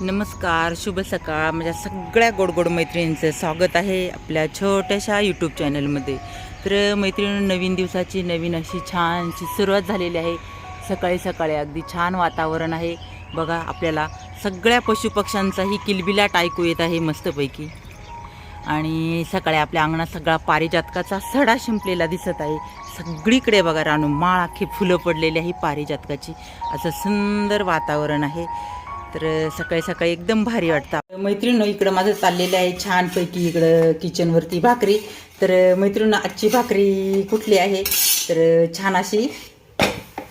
नमस्कार शुभ सकाळ. माझ्या सगळ्या गोड गोड मैत्रिणींचं स्वागत आहे आपल्या छोट्याशा यूट्यूब चॅनलमध्ये तर मैत्रिणी नवीन दिवसाची नवीन अशी छानशी सुरुवात झालेली आहे. सकाळी सकाळी अगदी छान वातावरण आहे. बघा आपल्याला सगळ्या पशुपक्ष्यांचाही किलबिलाट ऐकू येत आहे मस्तपैकी. आणि सकाळी आपल्या अंगणात सगळा पारिजातकाचा सडा शिंपलेला दिसत आहे. सगळीकडे बघा रानू माळ अख्खी फुलं पडलेली आहे पारिजातकाची. असं सुंदर वातावरण आहे. तर सकाळी सकाळी एकदम भारी वाटतं. मैत्रिणी इकडं माझं चाललेलं आहे छानपैकी इकडं किचनवरती भाकरी. तर मैत्रिणी आजची भाकरी कुठली आहे? तर छान अशी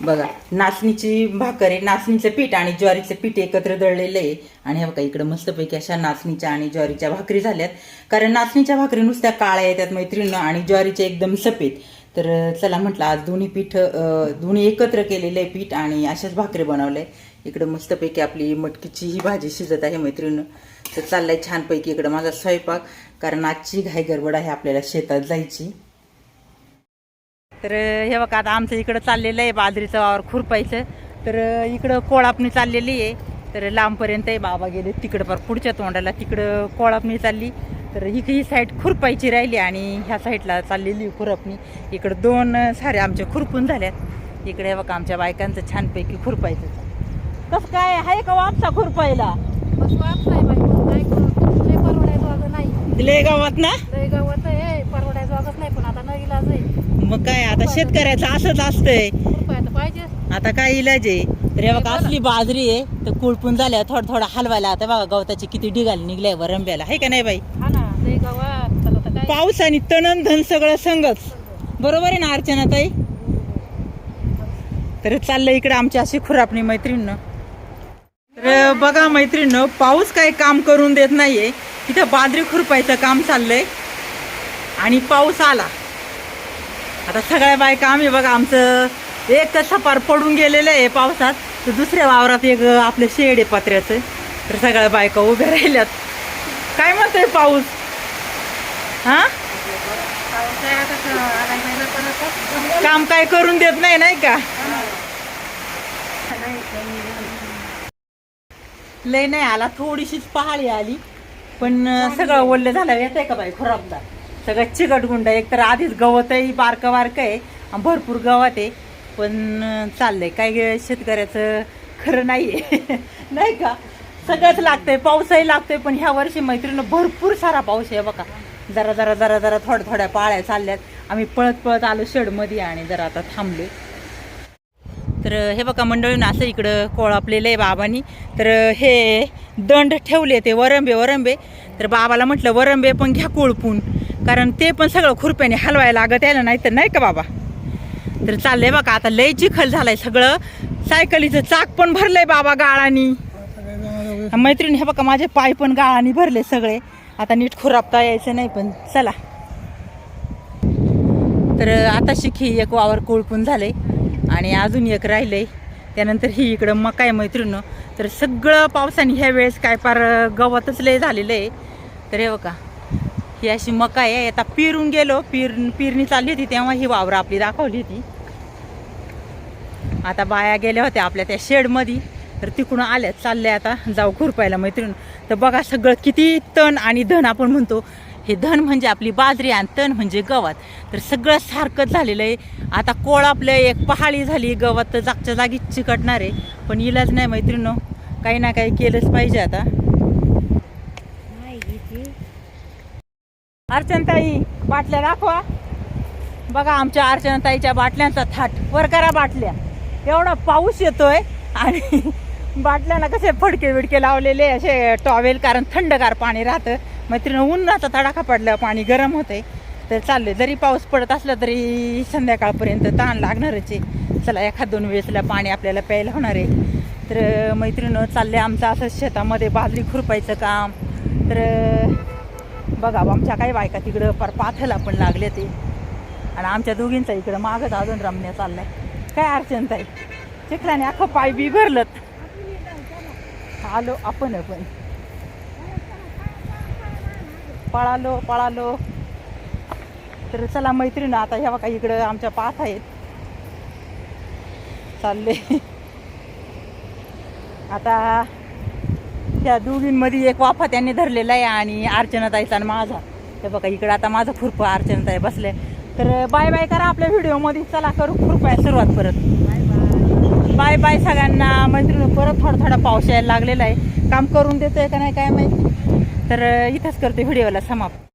बघा नाचणीची भाकर आहे. नाचणीचं पीठ आणि ज्वारीचं पीठ एकत्र दळलेलं आहे. आणि हे बघा इकडं मस्तपैकी अशा नाचणीच्या आणि ज्वारीच्या भाकरी झाल्यात. कारण नाचणीच्या भाकरी नुसत्या काळ्या येतात मैत्रिणीनं आणि ज्वारीच्या एकदम सफेद. तर चला म्हटलं आज दोन्ही पीठ दोन्ही एकत्र केलेलं आहे पीठ आणि अशाच भाकरी बनवलंय इकडं मस्तपैकी आपली मटकीची ही भाजी शिजत आहे मैत्रिणी तर चाललाय छानपैकी इकडं माझा स्वयंपाक कारण आजची घाई गडबड आहे आपल्याला शेतात जायची. तर हे बघा आता आमचं इकडं चाललेलं आहे बाजरीचं वावर खुरपायचं. तर इकडं कोळापणी चाललेली आहे. तर लांबपर्यंत आहे बाबा गेले तिकडं पर पुढच्या तोंडाला तिकडं कोळापणी चालली. तर ही ही साईड खुरपायची राहिली आणि ह्या साईडला चाललेली खुरपणी. इकडं दोन सारे आमच्या खुरपून झाल्यात. इकडे हे बघा आमच्या बायकांचं छानपैकी खुरपायचं. कसं काय आहे? का वापसा खुरपायला बस बाई काय करू? लय परवडायचं वागं नाही. दिले गावात ना? लय गावात आहे परवडायचं नाही पण आता न इलाज आहे. मग काय आता शेतकऱ्याचं असंच असतंय. तर पाहिजे? आता काय इलाज आहे? तर हे बघा असली बाजरी आहे तर कुळपून झाल्या थोडं थोडं हलवायला आता बघा गवताची किती ढिगाली निघल्या वरंब्याला. आहे का नाही बाई? हा ना लय गावात. चला तर काय? पाऊस आणि तणन धन सगळं संगच. बरोबर आहे ना अर्चना ताई? तर चाललंय इकडे आमची अशी खुरापणी मैत्रीण तर बघा मैत्रिणीनं पाऊस काही काम करून देत नाहीये. तिथं बाजरी खुरपायचं काम चाललंय. आणि पाऊस आला. आता सगळ्या बायका आम्ही बघा आमचं एक तर सपार पडून गेलेलं आहे पावसात. तर दुसऱ्या वावरात एक आपलं शेड आहे पत्र्याचं. तर सगळ्या बायका उभ्या राहिल्यात. काय म्हणतोय पाऊस? हा? काम काय करून देत नाही नाही का? लय नाही आला थोडीशीच पहाडी आली. पण सगळं ओल्लं झालं येत आहे का बाई खराबदार सगळं चिकट गुंड एक तर आधीच गवतही बारकं बारकं आहे आणि भरपूर गवत आहे. पण चाललंय. काय शेतकऱ्याचं खरं नाही नाही का? सगळंच लागतंय. पाऊसही लागतोय पण ह्या वर्षी मैत्रिणी भरपूर सारा पाऊस आहे बघा. जरा जरा जरा जरा थोड्या थोड्या पाळ्या चालल्यात. आम्ही पळत पळत आलो शेडमध्ये आणि जरा आता थांबलोय. तर हे बघा मंडळीनं असं इकडं कोळापलेलं आहे बाबांनी. तर हे दंड ठेवले ते वरंबे वरंबे. तर बाबाला म्हटलं वरंबे पण घ्या कोळपून. कारण ते पण सगळं खुरप्याने हलवायला लागत यायला नाही तर नाही का बाबा? तर चाललंय बघा आता लय चिखल झालाय सगळं. सायकलीचं चाक पण भरलंय बाबा गाळानी. मैत्रिणी हे बघा माझे पाय पण गाळानी भरले सगळे. आता नीट खुरापता यायचं नाही पण चला. तर आता शिखी एक वावर कोळपून झाले आणि अजून एक राहिलंय. त्यानंतर ही इकडं मका आहे मैत्रिणं तर सगळं पावसाने ह्या वेळेस काय फार गवतच लय झालेलं आहे. तर हे बघा ही अशी मका आहे. आता पिरून गेलो. पिर पिरणी चालली होती तेव्हा ही वावरं आपली दाखवली होती. आता बाया गेल्या होत्या आपल्या त्या शेडमध्ये तर तिकडून आल्या चालल्या आता जाऊ खुरपायला मैत्रीण. तर बघा सगळं किती तण आणि धन आपण म्हणतो. हे धन म्हणजे आपली बाजरी आणि तण म्हणजे गवत. तर सगळं सारखंच झालेलं आहे. आता कोळ आपलं एक पहाळी झाली गवत तर जागच्या जागी चिकटणार आहे. पण इलाज नाही मैत्रिणो काही ना काही केलंच पाहिजे आता. अर्चनताई बाटल्या दाखवा. बघा आमच्या अर्चनाताईच्या बाटल्यांचा थाट. वर करा बाटल्या. एवढा पाऊस येतोय आणि बाटल्यांना कसे फडके बिडके लावलेले असे टॉवेल कारण थंडगार पाणी राहतं. मैत्रीण उन्हाचा तडाखा पडला पाणी गरम होते तर चाललंय जरी पाऊस पडत असला तरी संध्याकाळपर्यंत ताण लागणारच आहे. चला एखाद दोन वेळेसला पाणी आपल्याला प्यायला होणार आहे. तर मैत्रिणं चालले आमचं असं शेतामध्ये बाजरी खुरपायचं काम. तर बघा आमच्या काही बायका तिकडं फार पाथला पण लागले ते. आणि आमच्या दोघींचा इकडं मागच अजून रमण्या चाललाय. काय अडचण ताई? चिखलाने अख्खं पाय बी आलो आपण पण. पळालो पळालो. तर चला मैत्रीण आता ह्या बघा इकडं आमच्या पाच आहेत. चालले. आता त्या दोघींमध्ये एक वाफा त्यांनी धरलेला आहे आणि अर्चनाताईचा आणि माझा. हे बघा इकडं आता माझं खुरपं अर्चनाताई बसले तर बाय बाय करा आपल्या व्हिडिओमध्ये. चला करू खुरपाय सुरुवात परत. बाय बाय सगळ्यांना. मैत्रिणी परत थोडा थोडा पाऊस यायला लागलेला आहे. काम करून देतोय का नाही काय माहिती? तर इथंच करते व्हिडिओला समाप्त.